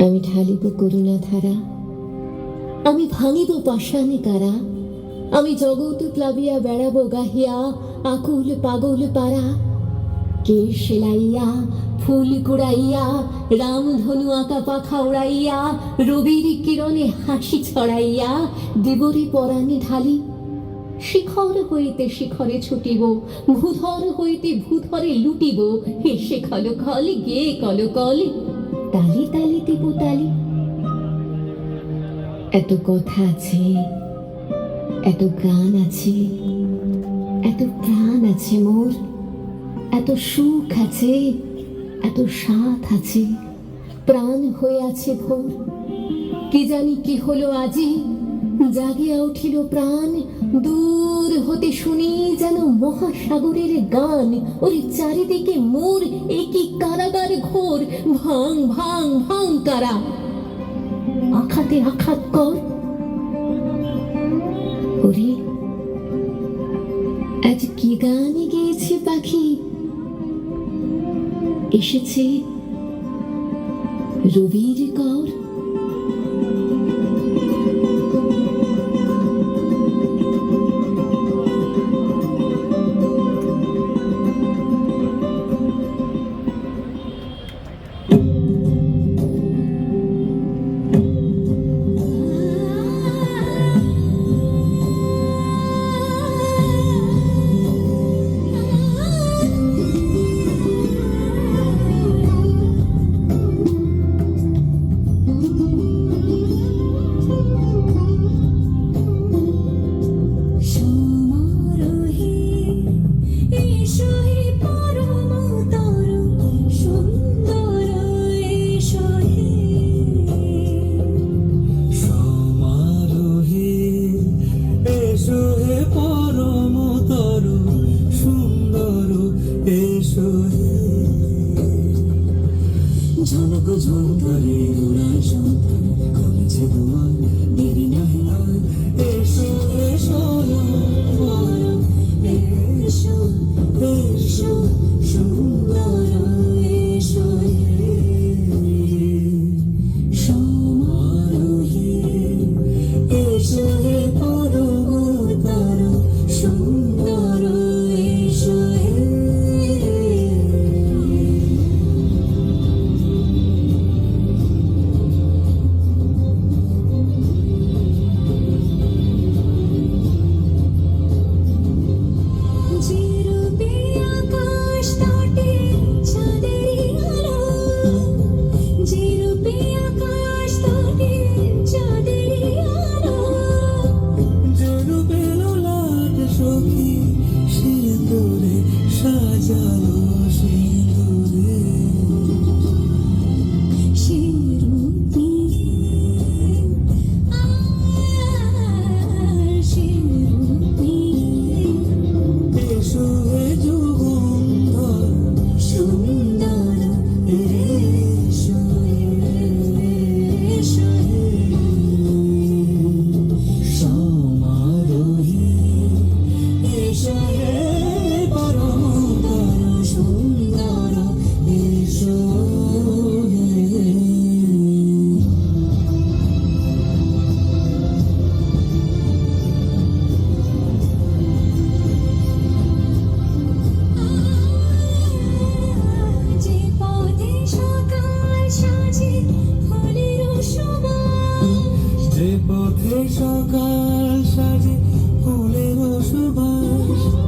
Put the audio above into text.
আমি ঢালিব করুণা ধারা আমি ভাঙিব পাষাণে কারা। আমি জগৎ প্লাবিয়া বেড়াবো গাহিয়া, আকুল পাগল পারা। কে সেলাইয়া, ফুল কুড়াইয়া রামধনু আঁকা পাখা উড়াইয়া, রবির কিরণে হাসি ছড়াইয়া, দেবরে পরাণে ঢালি। শিখর হইতে শিখরে ছুটিব, ভূধর হইতে ভূধরে লুটিব। হেসে খল খল গিয়ে কল কল তালি তালি দিব তালি। এত কথা আছে, এত গান আছে, এত প্রাণ আছে মোর, এত সুখ আছে, এত সাথ আছে, প্রাণ হয়ে আছে ভোর। কি জানি কি হলো আজি, জাগিয়া উঠিল প্রাণ, দূর হতে শুনি যেন মহাসাগরের গান ওর চারিদিকে মোর একই কারাগার ঘোর, ভাং ভাং ভাং কারা। আখাতে আঘাত কর। ওরে, আজ কি গান গেয়েছে পাখি? এসেছে রবির কর। হে ঝনক ঝঙ্কারে যে পথে সকাল সাজে ফুলের সুবাস।